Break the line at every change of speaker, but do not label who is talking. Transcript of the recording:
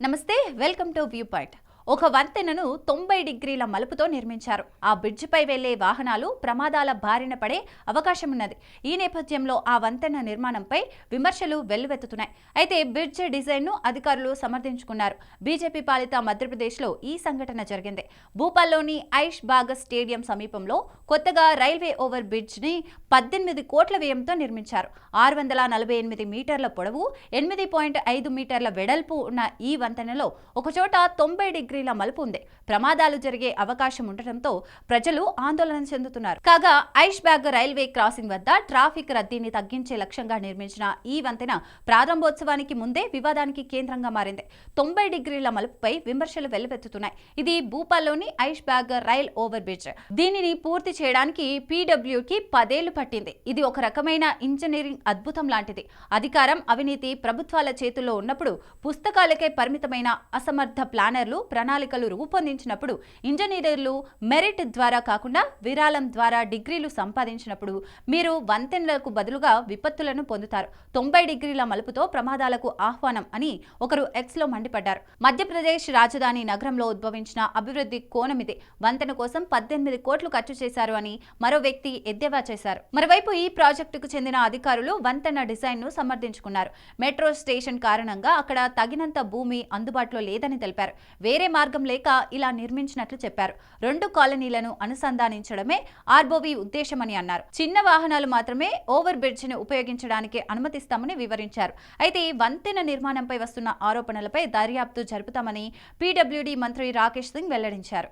నమస్తే welcome to view point ఒక వంతెనను తొంభై డిగ్రీల మలుపుతో నిర్మించారు. ఆ బ్రిడ్జిపై వెళ్ళే వాహనాలు ప్రమాదాల బారిన పడే అవకాశం ఉన్నది ఈ నేపథ్యంలో ఆ వంతెన నిర్మాణంపై విమర్శలు వెల్లువెత్తుతున్నాయి. అయితే బ్రిడ్జ్ డిజైన్ను అధికారులు సమర్థించుకున్నారు. బీజేపీ పాలిత మధ్యప్రదేశ్లో ఈ సంఘటన జరిగింది. భూపాల్లోని ఐష్ బాగ్ స్టేడియం సమీపంలో కొత్తగా రైల్వే ఓవర్ బ్రిడ్జ్ని పద్దెనిమిది కోట్ల వ్యయంతో నిర్మించారు. ఆరు వందల నలభై ఎనిమిది మీటర్ల పొడవు ఎనిమిది పాయింట్ ఐదు మీటర్ల వెడల్పు ఉన్న ఈ వంతెనలో ఒకచోట తొంభై డిగ్రీ డిగ్రీల మలుపు ఉంది. ప్రమాదాలు జరిగే అవకాశం ఉండటంతో ప్రజలు ఆందోళన చెందుతున్నారు. కాగా ఐష్ బ్యాగ్ రైల్వే క్రాసింగ్ వద్ద ట్రాఫిక్ రద్దీని తగ్గించే లక్ష్యంగా నిర్మించిన ఈ వంతెన ప్రారంభోత్సవానికి ముందే వివాదానికి కేంద్రంగా మారింది. తొంభై డిగ్రీల మలుపుపై విమర్శలు వెల్లువెత్తుతున్నాయి. ఇది భూపాల్లోని Aishbagh rail over bridge. దీనిని పూర్తి చేయడానికి పీడబ్ల్యూకి పదేళ్ళు పట్టింది. ఇది ఒక రకమైన ఇంజనీరింగ్ అద్భుతం లాంటిది. అధికారం అవినీతి ప్రభుత్వాల చేతుల్లో ఉన్నప్పుడు పుస్తకాలకే పరిమితమైన అసమర్థ ప్లానర్లు ప్రణాళికలు రూపొందించినప్పుడు ఇంజనీర్లు మెరిట్ ద్వారా కాకుండా విరాళం ద్వారా డిగ్రీలు సంపాదించినప్పుడు మీరు వంతెనలకు బదులుగా విపత్తులను పొందుతారు. తొంభై డిగ్రీల మలుపుతో ప్రమాదాలకు ఆహ్వానం అని ఒకరు ఎక్స్లో మండిపడ్డారు. మధ్యప్రదేశ్ రాజధాని నగరంలో ఉద్భవించిన అభివృద్ధి కోణమిదే వంతెన కోసం పద్దెనిమిది కోట్లు ఖర్చు చేశారు అని మరో వ్యక్తి ఎద్దేవా చేశారు. మరోవైపు ఈ ప్రాజెక్టుకు చెందిన అధికారులు వంతెన డిజైన్ను సమర్థించుకున్నారు. మెట్రో స్టేషన్ కారణంగా అక్కడ తగినంత భూమి అందుబాటులో లేదని తెలిపారు. వేరే మార్గం లేక ఇలా నిర్మించినట్లు చెప్పారు. రెండు కాలనీలను అనుసంధానించడమే ఆర్బోవి ఉద్దేశమని అన్నారు. చిన్న వాహనాలు మాత్రమే ఓవర్ బ్రిడ్జ్ని ఉపయోగించడానికి అనుమతిస్తామని వివరించారు. అయితే ఈ వంతెన నిర్మాణంపై వస్తున్న ఆరోపణలపై దర్యాప్తు జరుపుతామని పీడబ్ల్యూడీ మంత్రి రాకేష్ సింగ్ వెల్లడించారు.